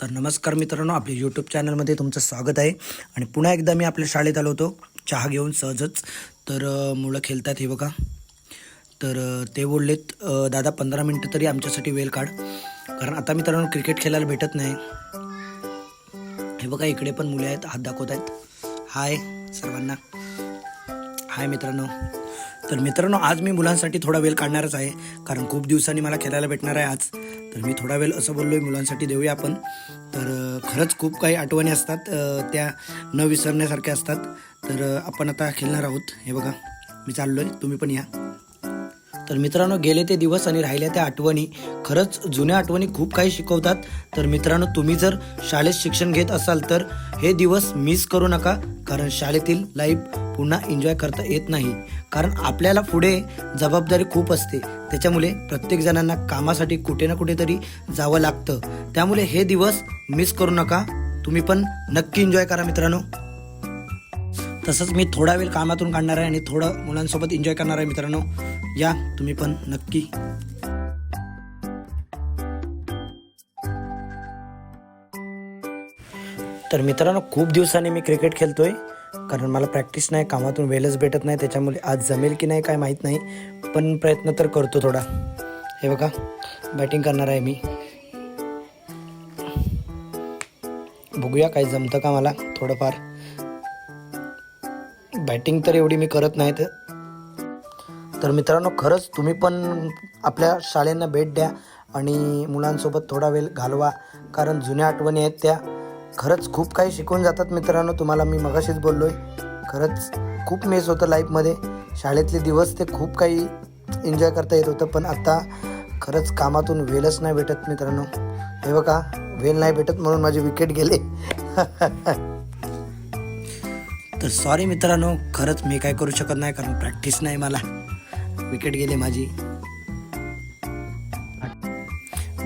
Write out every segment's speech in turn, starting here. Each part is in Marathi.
तर नमस्कार मित्रांनो आपल्या यूट्यूब चॅनलमध्ये तुमचं स्वागत आहे. आणि पुन्हा एकदा मी आपल्या शाळेत आलो होतो चहा घेऊन सहजच. तर मुलं खेळतात हे बघा. तर ते बोललेत दादा पंधरा मिनटं तरी आमच्यासाठी वेळ काढ. कारण आता मित्रांनो क्रिकेट खेळायला भेटत नाही. हे बघा इकडे पण मुले आहेत हात दाखवत आहेत. हाय सर्वांना. हाय मित्रांनो. तर मित्रांनो आज मी मुलांसाठी थोडा वेळ काढणारच आहे कारण खूप दिवसांनी मला खेळायला भेटणार आहे आज. तर मी थोडा वेळ असं बोललो आहे मुलांसाठी देऊया आपण. तर खरंच खूप काही आठवणी असतात त्या न विसरण्यासारख्या असतात. तर आपण आता खेळणार आहोत. हे बघा मी चाललो आहे तुम्ही पण या. तर मित्रांनो गेले ते दिवस आणि राहिल्या त्या आठवणी. खरंच जुन्या आठवणी खूप काही शिकवतात. तर मित्रांनो तुम्ही जर शाळेत शिक्षण घेत असाल तर हे दिवस मिस करू नका कारण शाळेतील लाईफ पुन्हा एन्जॉय करता येत नाही. कारण आपल्याला पुढे जबाबदारी खूप असते. त्याच्यामुळे प्रत्येक जणांना कामासाठी कुठे ना कुठेतरी जावं लागतं. त्यामुळे हे दिवस मिस करू नका. तुम्ही पण नक्की एन्जॉय करा मित्रांनो. तसंच मी थोडा वेळ कामातून काढणार आहे आणि थोडं मुलांसोबत एन्जॉय करणार आहे मित्रांनो. या तुम्ही पण नक्की. तर मित्रांनो खूप दिवसांनी मी क्रिकेट खेळतोय. कारण मला प्रॅक्टिस नाही कामातून वेळच भेटत नाही त्याच्यामुळे आज जमेल की नाही काय माहीत नाही पण प्रयत्न तर करतो थोडा. हे बघा बॅटिंग करणार आहे मी. बघूया काय जमतं का मला थोडंफार. बॅटिंग तर एवढी मी करत नाही तर मित्रांनो खरंच तुम्ही पण आपल्या शाळेंना भेट द्या आणि मुलांसोबत थोडा वेळ घालवा कारण जुन्या आठवणी आहेत त्या. खरंच खूप काही शिकवून जातात मित्रांनो तुम्हाला मी मगाशीच बोललो आहे खरंच खूप मेस होतं लाईफमध्ये शाळेतले दिवस ते खूप काही एन्जॉय करता येत होतं पण आत्ता खरंच कामातून वेळच नाही भेटत मित्रांनो. हे बघा वेळ नाही भेटत म्हणून माझे विकेट गेले. तर सॉरी मित्रांनो खरंच मी काय करू शकत नाही कारण प्रॅक्टिस नाही मला. विकेट गेले माझी.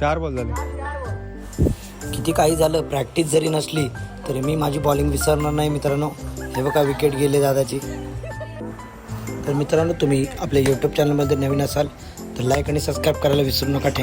चार बॉल झाले. किती काही झालं प्रॅक्टिस जरी नसली तरी मी माझी बॉलिंग विसरणार नाही मित्रांनो. हे बघा विकेट गेले दादाची. तर मित्रांनो तुम्ही आपल्या यूट्यूब चॅनलमध्ये नवीन असाल तर लाईक आणि सबस्क्राईब करायला विसरू नका. थँक